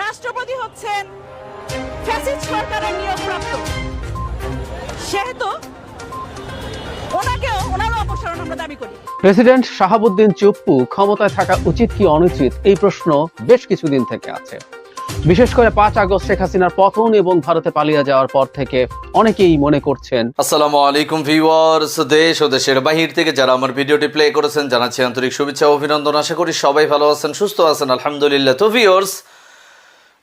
রাষ্ট্রপতি হচ্ছেন ফ্যাসিস্ট সরকারের নিয়োগপ্রাপ্ত। সেহেতু ওনাকেও ওনারও অপসারণ আমরা দাবি করি। প্রেসিডেন্ট শাহাবুদ্দিন চুপ্পু ক্ষমতায় থাকা উচিত কি অনুচিত? এই প্রশ্ন বেশ কিছুদিন থেকে আছে। বিশেষ করে পাঁচ আগস্ট শেখ হাসিনার পতন এবং ভারতে পালিয়ে যাওয়ার পর থেকে অনেকেই মনে করছেন আসসালামু আলাইকুম ভিউয়ার্স দেশ ও দেশের বাহির থেকে যারা আমার ভিডিওটি প্লে করেছেন জানাচ্ছি আন্তরিক শুভেচ্ছা ও অভিনন্দন। আশা করি সবাই ভালো আছেন সুস্থ আছেন। আলহামদুলিল্লাহ। তো ভিউয়ার্স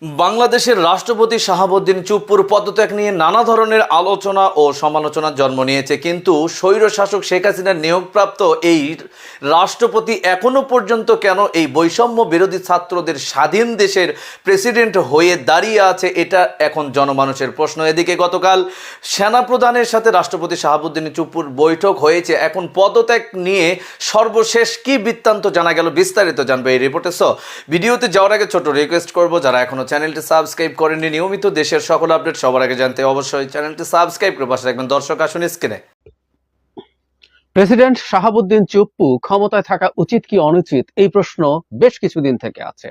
বাংলাদেশের রাষ্ট্রপতি শাহাবুদ্দিন চুপ্পুর পদত্যাগ নিয়ে নানা ধরনের আলোচনা ও সমালোচনার জন্ম নিয়েছে। কিন্তু স্বৈর শাসক শেখ হাসিনার নিয়োগপ্রাপ্ত এই রাষ্ট্রপতি এখনও পর্যন্ত কেন এই বৈষম্য বিরোধী ছাত্রদের স্বাধীন দেশের প্রেসিডেন্ট হয়ে দাঁড়িয়ে আছে, এটা এখন জনমানুষের প্রশ্ন। এদিকে গতকাল সেনাপ্রধানের সাথে রাষ্ট্রপতি শাহাবুদ্দিন চুপ্পুর বৈঠক হয়েছে। এখন পদত্যাগ নিয়ে সর্বশেষ কি বৃত্তান্ত জানা গেল বিস্তারিত জানবে এই রিপোর্টে। সো, ভিডিওতে যাওয়ার আগে ছোট রিকোয়েস্ট করব, যারা এখনও চ্যানেলটি সাবস্ক্রাইব করেননি, নিয়মিত দেশের সকল আপডেট সবার আগে জানতে অবশ্যই চ্যানেলটি সাবস্ক্রাইব করে পাশে রাখবেন দর্শক, আসুন স্ক্রিনে। প্রেসিডেন্ট শাহাবুদ্দিন চুপ্পু ক্ষমতায় থাকা উচিত কি অনুচিত? এই প্রশ্ন বেশ কিছুদিন থেকে আছে।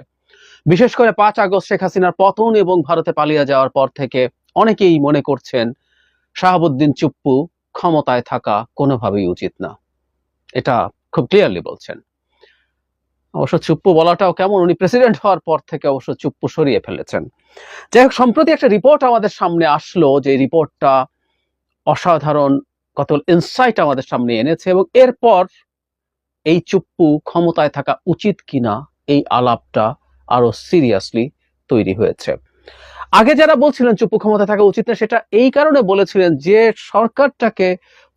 বিশেষ করে পাঁচ আগস্ট শেখ হাসিনার পতন এবং ভারতে পালিয়ে যাওয়ার পর থেকে অনেকেই মনে করছেন শাহাবুদ্দিন চুপ্পু ক্ষমতায় থাকা কোনোভাবেই উচিত না। এটা খুব ক্লিয়ারলি বলছেন। অবশ্য চুপ্পু বলাটাও কেমন? উনি প্রেসিডেন্ট হওয়ার পর থেকে অবশ্য চুপ্পু সরিয়ে ফেলেছেন। যাই হোক, সম্প্রতি একটা রিপোর্ট আমাদের সামনে আসলো যে রিপোর্টটা অসাধারণ, কত ইনসাইট আমাদের সামনে এনেছে এবং এরপর এই চুপ্পু ক্ষমতায় থাকা উচিত কিনা এই আলাপটা আরও সিরিয়াসলি তৈরি হয়েছে। আগে যারা বলছিলেন চুপ্পু ক্ষমতায় থাকা উচিত না, সেটা এই কারণে বলেছিলেন যে সরকারটাকে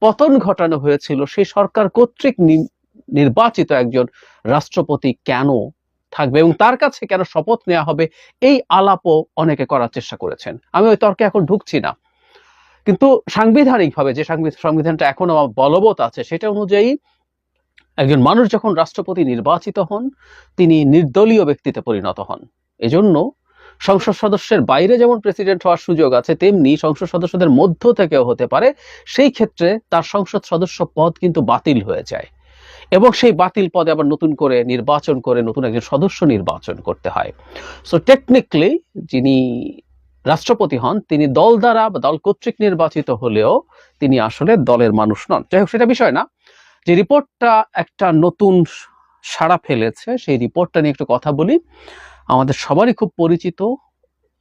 পতন ঘটানো হয়েছিল, সেই সরকার কর্তৃক নির্বাচিত একজন রাষ্ট্রপতি কেন থাকবে এবং তার কাছে কেন শপথ নেওয়া হবে, এই আলাপও অনেকে করার চেষ্টা করেছেন। আমি ওই তর্কে এখন ঢুকছি না। কিন্তু সাংবিধানিকভাবে যে সাংবি- সংবিধানটা এখনও বলবৎ আছে, সেটা অনুযায়ী একজন মানুষ যখন রাষ্ট্রপতি নির্বাচিত হন, তিনি নির্দলীয় ব্যক্তিতে পরিণত হন। এজন্য সংসদ সদস্যের বাইরে যেমন প্রেসিডেন্ট হওয়ার সুযোগ আছে, তেমনি সংসদ সদস্যদের মধ্য থেকেও হতে পারে। সেই ক্ষেত্রে তার সংসদ সদস্য পদ কিন্তু বাতিল হয়ে যায়। এবং সেই বাতিল পদে আবার নতুন করে নির্বাচন করে নতুন একজন সদস্য নির্বাচন করতে হয়। সো টেকনিক্যালি যিনি রাষ্ট্রপতি হন, তিনি দল দ্বারা বা দল কর্তৃক নির্বাচিত হলেও তিনি আসলে দলের মানুষ নন। যাই হোক, সেটা বিষয় না। যে রিপোর্টটা একটা নতুন সাড়া ফেলেছে, সেই রিপোর্টটা নিয়ে একটু কথা বলি। আমাদের সবারই খুব পরিচিত,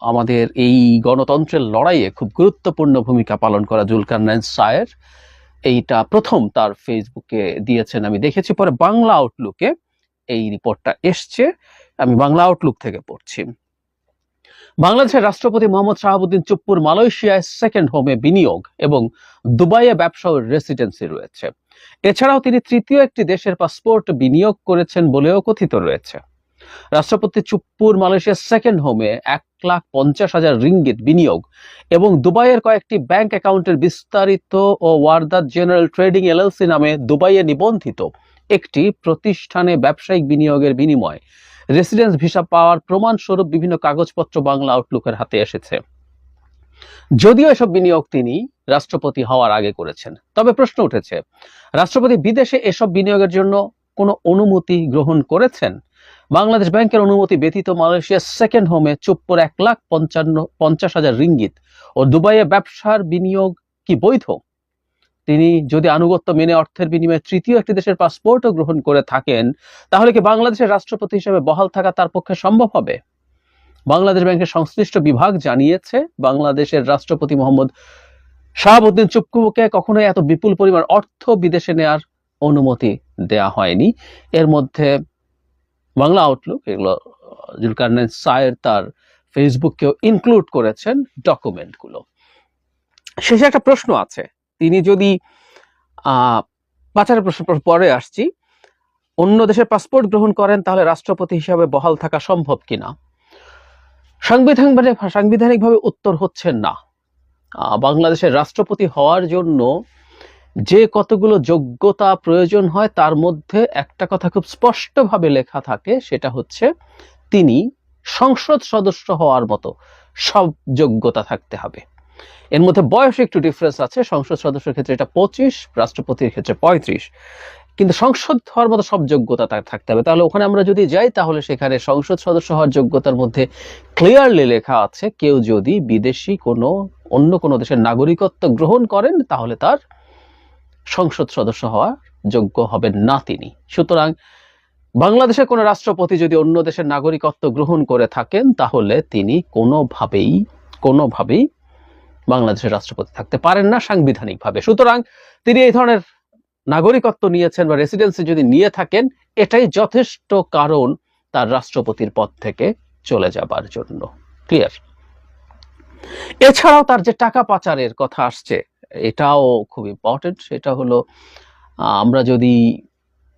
আমাদের এই গণতন্ত্রের লড়াইয়ে খুব গুরুত্বপূর্ণ ভূমিকা পালন করা জুলকারনাইন সায়ের। এইটা প্রথম তার ফেসবুকে দিয়েছেন। আমি দেখেছি, পরে বাংলা আউটলুকে এই রিপোর্টটা এসছে। আমি বাংলা আউটলুক থেকে পড়ছি। বাংলাদেশের রাষ্ট্রপতি মোহাম্মদ শাহাবুদ্দিন চুপ্পুর মালয়েশিয়ায় সেকেন্ড হোমে বিনিয়োগ এবং দুবাইয়ে ব্যবসা ও রেসিডেন্সি রয়েছে। এছাড়াও তিনি তৃতীয় একটি দেশের পাসপোর্ট বিনিয়োগ করেছেন বলেও কথিত রয়েছে। রাষ্ট্রপতি চুপ্পুর মালয়েশিয়ার সেকেন্ড হোমে এক লাখ পঞ্চাশ হাজার রিঙ্গিত বিনিয়োগ এবং দুবাইয়ের কয়েকটি ব্যাংক অ্যাকাউন্টের বিস্তারিত ও ওয়ারদাত জেনারেল ট্রেডিং এলএলসি নামে দুবাইয়ে নিবন্ধিত একটি প্রতিষ্ঠানে ব্যবসায়িক বিনিয়োগের বিনিময়। রেসিডেন্স ভিসা পাওয়ার প্রমাণস্বরূপ বিভিন্ন কাগজপত্র বাংলা আউটলুকের হাতে এসেছে। যদিও এসব বিনিয়োগ তিনি রাষ্ট্রপতি হওয়ার আগে করেছেন, তবে প্রশ্ন উঠেছে, রাষ্ট্রপতি বিদেশে এসব বিনিয়োগের জন্য কোনো অনুমতি গ্রহণ করেছেন? বাংলাদেশ ব্যাংকের অনুমতি ব্যতীত মালয়েশিয়ার সেকেন্ড হোমে চুপ্পুর এক লাখ পঞ্চান্ন, পঞ্চাশ হাজার রিঙ্গিত। ও দুবাইয়ে ব্যবসার বিনিয়োগ কি বৈধ? তিনি যদি আনুগত্য মেনে অর্থের বিনিময়ে তৃতীয় একটি দেশের পাসপোর্টও গ্রহণ করে থাকেন, তাহলে কি বাংলাদেশের রাষ্ট্রপতি হিসেবে বহাল থাকা তার পক্ষে সম্ভব হবে? বাংলাদেশ ব্যাংকের সংশ্লিষ্ট বিভাগ জানিয়েছে, বাংলাদেশের রাষ্ট্রপতি মোহাম্মদ শাহাবুদ্দিন চুপ্পুকে কখনোই এত বিপুল পরিমাণ অর্থ বিদেশে নেয়ার অনুমতি দেয়া হয়নি। এর মধ্যে বাংলা আউটলুক এগুলো জুলকারনাইন সায়ের তার ফেসবুককেও ইনক্লুড করেছেন ডকুমেন্টগুলো শেষে একটা প্রশ্ন আছে। তিনি যদি পাচারের প্রশ্ন পরে আসছি, অন্য দেশের পাসপোর্ট গ্রহণ করেন তাহলে রাষ্ট্রপতি হিসাবে বহাল থাকা সম্ভব কিনা? সাংবিধানিক সাংবিধানিকভাবে উত্তর হচ্ছেন না। বাংলাদেশের রাষ্ট্রপতি হওয়ার জন্য যে কতগুলো যোগ্যতা প্রয়োজন হয়, তার মধ্যে একটা কথা খুব স্পষ্টভাবে লেখা থাকে, সেটা হচ্ছে তিনি সংসদ সদস্য হওয়ার মতো সব যোগ্যতা থাকতে হবে। এর মধ্যে বয়স একটু ডিফারেন্স আছে, সংসদ সদস্যের ক্ষেত্রে এটা পঁচিশ, রাষ্ট্রপতির ক্ষেত্রে পঁয়ত্রিশ। কিন্তু সংসদ হওয়ার মতো সব যোগ্যতা তার থাকতে হবে। তাহলে ওখানে আমরা যদি যাই, তাহলে সেখানে সংসদ সদস্য হওয়ার যোগ্যতার মধ্যে ক্লিয়ারলি লেখা আছে, কেউ যদি বিদেশি কোনো, অন্য কোনো দেশের নাগরিকত্ব গ্রহণ করেন, তাহলে তার সংসদ সদস্য হওয়ার যোগ্য হবেন না তিনি। সুতরাং বাংলাদেশের কোনো রাষ্ট্রপতি যদি অন্য দেশের নাগরিকত্ব গ্রহণ করে থাকেন, তাহলে তিনি কোনোভাবেই কোনোভাবেই বাংলাদেশের রাষ্ট্রপতি থাকতে পারেন না সাংবিধানিকভাবে। সুতরাং তিনি এই ধরনের নাগরিকত্ব নিয়েছেন বা রেসিডেন্সি যদি নিয়ে থাকেন, এটাই যথেষ্ট কারণ তার রাষ্ট্রপতির পদ থেকে চলে যাবার জন্য। ক্লিয়ার এছাড়াও তার যে টাকা পাচারের কথা আসছে এটাও খুব ইম্পর্টেন্ট সেটা হলো আমরা যদি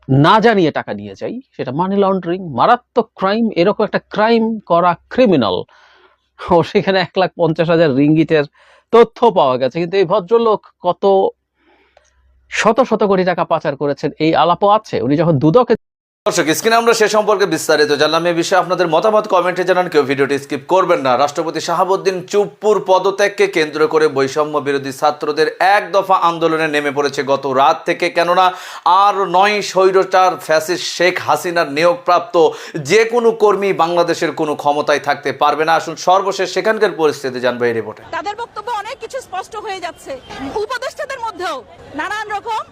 না জানিয়ে টাকা নিয়ে যাই, সেটা মানি লন্ডারিং মারাত্মক ক্রাইম এরকম একটা ক্রাইম করা ক্রিমিনাল ও সেখানে এক লাখ পঞ্চাশ হাজার রিঙ্গিটের তথ্য পাওয়া গেছে, কিন্তু এই ভদ্রলোক কত শত শত কোটি টাকা পাচার করেছেন, এই আলাপও আছে, উনি যখন দুদকে দর্শক, স্ক্রিনে আমরা সে সম্পর্কে বিস্তারিত জানলাম। এই বিষয়ে আপনাদের মতামত কমেন্টে জানান, কেউ ভিডিওটি স্কিপ করবেন না। রাষ্ট্রপতি শাহাবুদ্দিন চুপ্পুর পদত্যাগকে কেন্দ্র করে বৈষম্য বিরোধী ছাত্রদের এক দফা আন্দোলনে নেমে পড়েছে গত রাত থেকে। কেননা, আর নয় স্বৈরচার ফ্যাসিস্ট শেখ হাসিনার নিয়োগপ্রাপ্ত যে কোনো কর্মী বাংলাদেশের কোনো ক্ষমতায় থাকতে পারবে না। আসুন, সর্বশেষ সেখানকার পরিস্থিতি জানব এই রিপোর্টে। তাদের বক্তব্য অনেক কিছু স্পষ্ট হয়ে যাচ্ছে। উপদেষ্টাদের মধ্যেও নানান রকম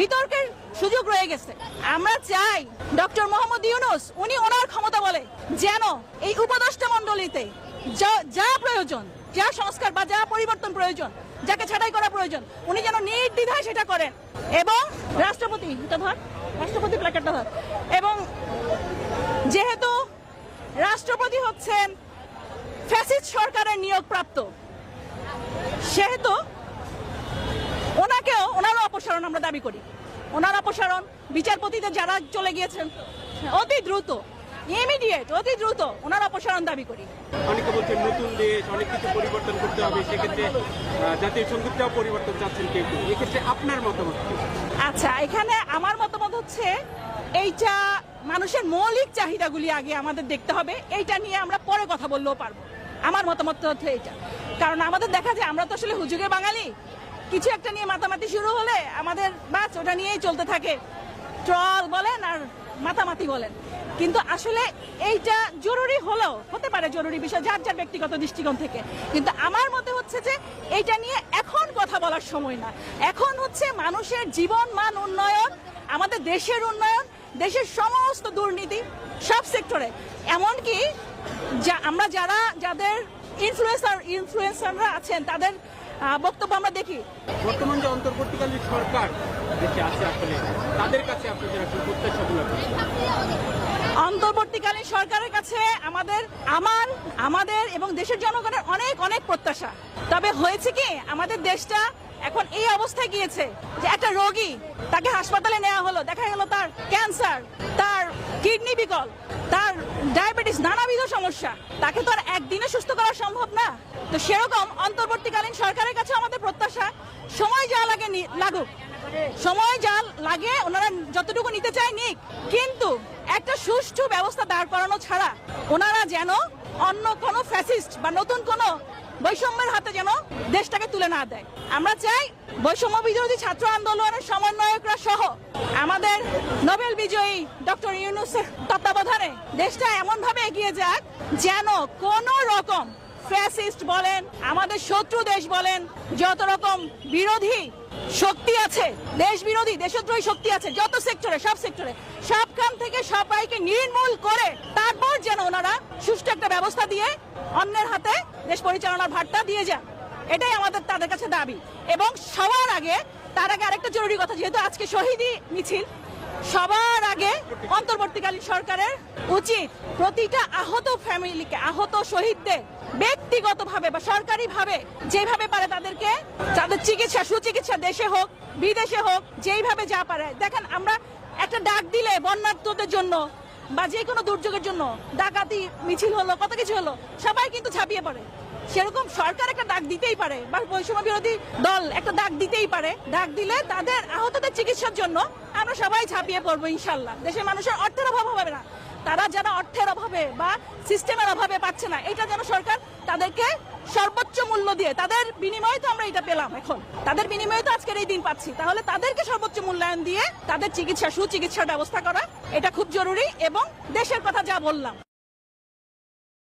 বিতর্কের সুযোগ রয়ে গেছে। আমরা চাই ডক্টর মোহাম্মদ ইউনুস, উনি ওনার ক্ষমতা বলে, যেন এই উপদেষ্টা মণ্ডলীতে যা- যা প্রয়োজন, যা সংস্কার বা যা পরিবর্তন প্রয়োজন, যাকে ছাঁটাই করা প্রয়োজন, উনি যেন নির্দ্বিধায় সেটা করেন। এবং রাষ্ট্রপতি, এটা ধর, রাষ্ট্রপতি প্ল্যাকারটা ধর, এবং যেহেতু রাষ্ট্রপতি হচ্ছেন ফ্যাসিস্ট সরকারের নিয়োগপ্রাপ্ত, সেহেতু ওনাকেও, ওনারও অপসারণ আমরা দাবি করি। ওনার অপসারণ। বিচারপতিদের যারা চলে গিয়েছেন অতি দ্রুত ইমিডিয়েট অতি দ্রুত ওনার অপসারণ দাবি করি। অনেকে বলছেন নতুন দেশ অনেক কিছু পরিবর্তন করতে হবে সেক্ষেত্রে জাতীয় সঙ্গীতটাও পরিবর্তন চাচ্ছেন কেউ কেউ। এক্ষেত্রে আপনার মতামত আচ্ছা এখানে আমার মতামত হচ্ছে এইটা মানুষের মৌলিক চাহিদাগুলি আগে আমাদের দেখতে হবে এইটা নিয়ে আমরা পরে কথা বললেও পারব। আমার মতামত হচ্ছে এইটা। কারণ আমাদের দেখা যায় আমরা তো আসলে হুজুগে বাঙালি কিছু একটা নিয়ে মাতামাতি শুরু হলে আমাদের বাস ওটা নিয়েই চলতে থাকে। ট্রল বলেন আর মাতামাতি বলেন। কিন্তু আসলে এইটা জরুরি হলেও, হতে পারে জরুরি বিষয় যার যার ব্যক্তিগত দৃষ্টিকোণ থেকে। কিন্তু আমার মতে হচ্ছে যে এইটা নিয়ে এখন কথা বলার সময় না। এখন হচ্ছে মানুষের জীবন মান উন্নয়ন, আমাদের দেশের উন্নয়ন, দেশের সমস্ত দুর্নীতি সব সেক্টরে এমনকি যা আমরা যারা, যাদের ইনফ্লুয়েন্সার ইনফ্লুয়েন্সাররা আছেন, তাদের বক্তব্য আমরা দেখি। বর্তমান যে অন্তর্বর্তীকালীন সরকার দেশে আছে আসলে তাদের কাছে আপনাদের আসলে প্রত্যাশাগুলো অন্তর্বর্তীকালীন সরকারের কাছে আমাদের আমার আমাদের এবং দেশের জনগণের অনেক অনেক প্রত্যাশা। তবে হয়েছে কি আমাদের দেশটা এখন এই অবস্থায় গিয়েছে যে একটা রোগী তাকে হাসপাতালে নেওয়া হলো। দেখা গেল তার ক্যান্সার তার কিডনি বিকল। তার ডায়াবেটিস নানাবিধ সমস্যা। তাকে তো আর একদিনে সুস্থ করা সম্ভব না। তো সেরকম অন্তর্বর্তীকালীন সরকারের কাছে আমাদের প্রত্যাশা, সময় যা লাগে লাগুক। সময় যা লাগে, ওনারা যতটুকু নিতে চায় নিক। কিন্তু একটা সুষ্ঠু ব্যবস্থা দাঁড় করানো ছাড়া ওনারা যেন অন্য কোনো ফ্যাসিস্ট বা নতুন কোনো বৈষম্যের হাতে যেন দেশটাকে তুলে না দেয়। আমরা চাই বৈষম্য বিরোধী ছাত্র আন্দোলনের সমন্বয়করা সহ আমাদের নোবেল বিজয়ী ডক্টর ইউনুসের তত্ত্বাবধানে দেশটা এমন ভাবে এগিয়ে যাক যেন কোনো রকম ফ্যাসিস্ট বলেন, আমাদের শত্রু দেশ বলেন, যত রকম বিরোধী শক্তি আছে, দেশ বিরোধী, দেশদ্রোহী শক্তি আছে, যত সেক্টরে সব সেক্টরে সবখান থেকে সবাইকে নির্মূল করে তারপর যেন ওনারা সুষ্ঠু একটা ব্যবস্থা দিয়ে অন্যের হাতে দেশ পরিচালনার ভারটা দিয়ে যান। এটাই আমাদের তাদের কাছে দাবি। এবং সবার আগে তার আগে আরেকটা জরুরি কথা, যেহেতু আজকে শহীদি মিছিল, সবার আগে অন্তর্বর্তীকালীন সরকারের উচিত প্রতিটা আহত ফ্যামিলিকে, আহত শহীদদের ব্যক্তিগতভাবে বা সরকারিভাবে যেভাবে পারে তাদেরকে, তাদের চিকিৎসা, সুচিকিৎসা দেশে হোক, বিদেশে হোক, যেইভাবে যা পারে। দেখেন, আমরা একটা ডাক দিলে বন্যার্থদের জন্য বা যে কোনো দুর্যোগের জন্য ডাকাতি, মিছিল হলো, কত কিছু হলো, সবাই কিন্তু ঝাঁপিয়ে পড়ে। সেরকম সরকার একটা ডাক দিতেই পারে, বা বৈষম্য বিরোধী দল একটা ডাক দিতেই পারে। ডাক দিলে তাদের আহতদের চিকিৎসার জন্য আমরা সবাই ঝাঁপিয়ে পড়ব, ইনশাল্লাহ। দেশের মানুষের অর্থের অভাব হবে না। তারা যারা অর্থের অভাবে বা সিস্টেমের অভাবে পাচ্ছে না, এটা যেন সরকার তাদেরকে সর্বোচ্চ মূল্য দিয়ে, তাদের বিনিময়ে তো আমরা এটা পেলাম এখন। তাদের বিনিময়ে তো আজকের এই দিন পাচ্ছি। তাহলে তাদেরকে সর্বোচ্চ মূল্যায়ন দিয়ে তাদের চিকিৎসা, সুচিকিৎসার ব্যবস্থা করা, এটা খুব জরুরি এবং দেশের কথা যা বললাম।